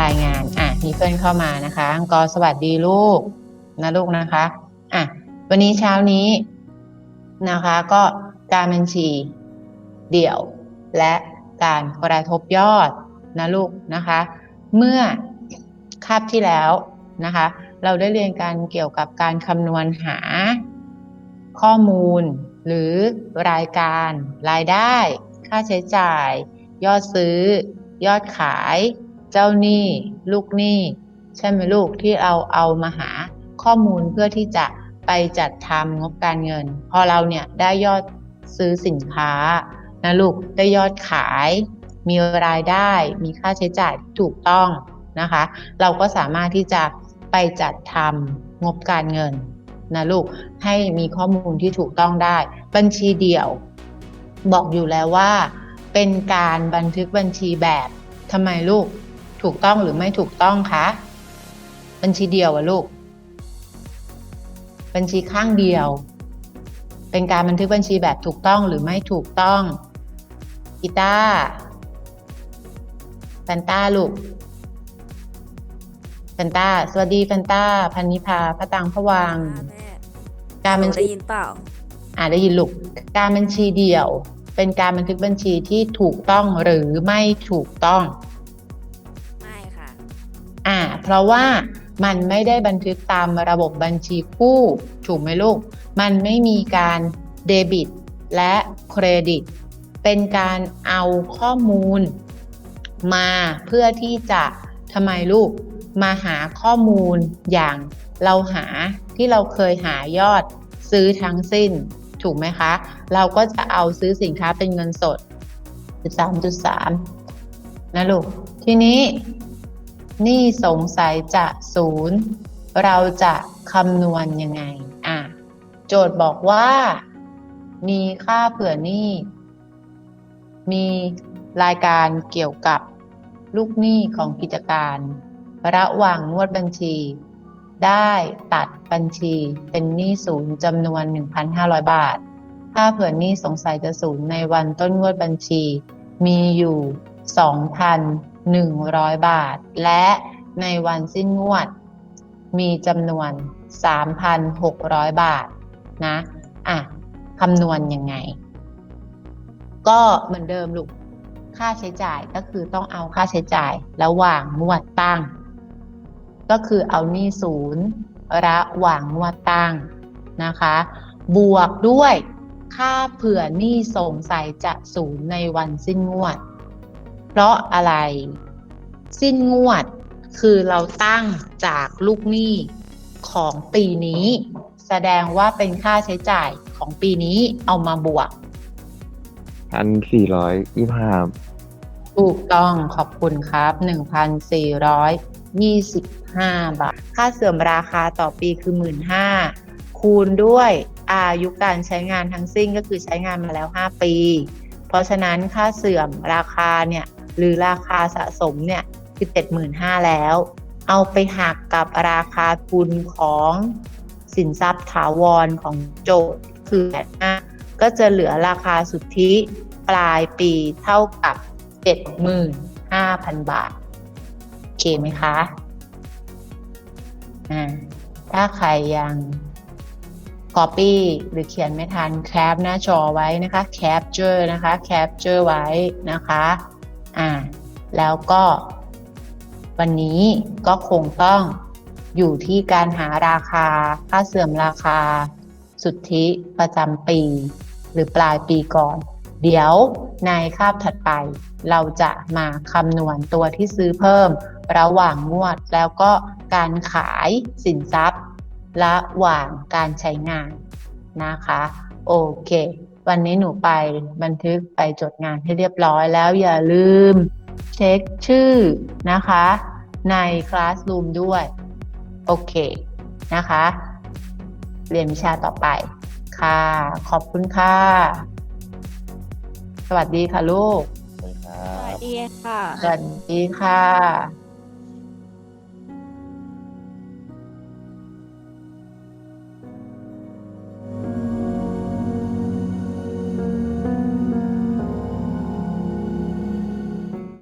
รายงานอะมีเพื่อนเข้ามานะคะอังกอสวัสดีลูกนะลูกนะคะอะวันนี้เช้านี้นะคะ ก็การบัญชีเดี่ยว และการกระทบยอดนะลูกนะคะ เมื่อคาบที่แล้วนะคะ เราได้เรียนการเกี่ยวกับการคำนวณหาข้อมูล หรือรายการ รายได้ ค่าใช้จ่าย ยอดซื้อ ยอดขาย เจ้าหนี้ลูกหนี้ใช่ไหมลูกที่เราเอามาหาข้อมูลเพื่อที่จะไปจัดทำงบการเงิน พอเราเนี่ยได้ยอดซื้อสินค้านะลูกได้ยอดขาย มีรายได้มีค่าใช้จ่ายถูกต้องนะคะ เราก็สามารถที่จะไปจัดทำงบการเงินนะลูกให้มีข้อมูลที่ถูกต้องได้ บัญชีเดี่ยว บอกอยู่แล้วว่า เป็นการบันทึกบัญชีแบบทำไมลูก ถูกต้องหรือไม่ถูกต้องคะบัญชีเดียวอะลูก บัญชีข้างเดียว เป็นการบันทึกบัญชีแบบถูกต้องหรือไม่ถูกต้องกีตาร์แฟนต้าลูกแฟนต้าสวัสดีแฟนต้าพันนิพาพระตังพระวังค่ะแม่การบัญหนูได้ชียินเปล่าอ่าได้ยินลูกการบัญชีเดี่ยว เป็นการบันทึกบัญชีที่ถูกต้องหรือไม่ถูกต้องไม่ค่ะอ่า เพราะว่ามันไม่ได้บันทึกตามระบบบัญชีคู่ถูกไหมลูก มันไม่มีการเดบิตและเครดิต เป็นการเอาข้อมูลมาเพื่อที่จะทำไมลูก มาหาข้อมูลอย่างเราหาที่เราเคยหายอดซื้อทั้งสิ้น ถูกไหมคะ เราก็จะเอาซื้อสินค้าเป็นเงินสด 13.3 นะลูก ทีนี้ นี่สงสัยจะศูนย์เราจะคำนวณยังไง อะ โจทย์บอกว่า มีค่าเผื่อหนี้ มีรายการเกี่ยวกับลูกหนี้ของกิจการ ระหว่างงวดบัญชี ได้ตัดบัญชีเป็นหนี้ศูนย์จำนวน 1,500 บาท ค่าเผื่อหนี้สงสัยจะศูนย์ในวันต้นงวดบัญชี มีอยู่ 100 บาท และในวันสิ้นงวด มีจำนวน 3,600 บาทนะอะคำนวณยังไง ก็เหมือนเดิมลูกค่าใช้จ่ายก็คือต้องเอาค่าใช้จ่ายระหว่างงวดตั้ง ก็คือเอานี้ศูนย์ระหว่างงวดตั้งนะคะ บวกด้วยค่าเผื่อหนี้สงสัยจะศูนย์ในวันสิ้นงวด เพราะอะไร สิ้นงวดคือเราตั้งจากลูกหนี้ของปีนี้ แสดงว่าเป็นค่าใช้จ่ายของปีนี้เอามาบวกพันสี่ร้อยยี่ห้าถูกต้องขอบคุณครับ 1,425 บาท ค่าเสื่อมราคาต่อปีคือ 15,000 คูณด้วยอายุการใช้งานทั้งสิ้นก็คือใช้งานมาแล้ว 5 ปี เพราะฉะนั้นค่าเสื่อมราคาเนี่ย หรือราคาสะสมเนี่ยคือ 75,000 แล้ว เอาไปหักกับราคาทุนของสินทรัพย์ถาวรของโจทย์คือ85ก็จะเหลือราคาสุทธิปลายปีเท่ากับ 75,000 บาท โอเคไหมคะอ่าถ้าใครยัง Copy หรือเขียนไม่ทันแคปหน้าจอไว้นะคะ Capture นะคะ Capture ไว้นะคะ อ่าแล้วก็วันนี้ก็คงต้องอยู่ที่การหาราคา ค่าเสื่อมราคา สุทธิประจำปี หรือปลายปีก่อน เดี๋ยวในคาบถัดไป เราจะมาคำนวณตัวที่ซื้อเพิ่ม ระหว่างงวดแล้วก็การขายสินทรัพย์ ระหว่างการใช้งานนะคะ โอเค วันนี้หนูไปบันทึกไปจดงานให้เรียบร้อยแล้วอย่าลืมเช็คชื่อนะคะ ใน Classroom ด้วย โอเค นะคะ เรียนวิชาต่อไป ค่ะ ขอบคุณค่ะ สวัสดีค่ะลูกครัสวับสดีค่ะ สวัสดีค่ะ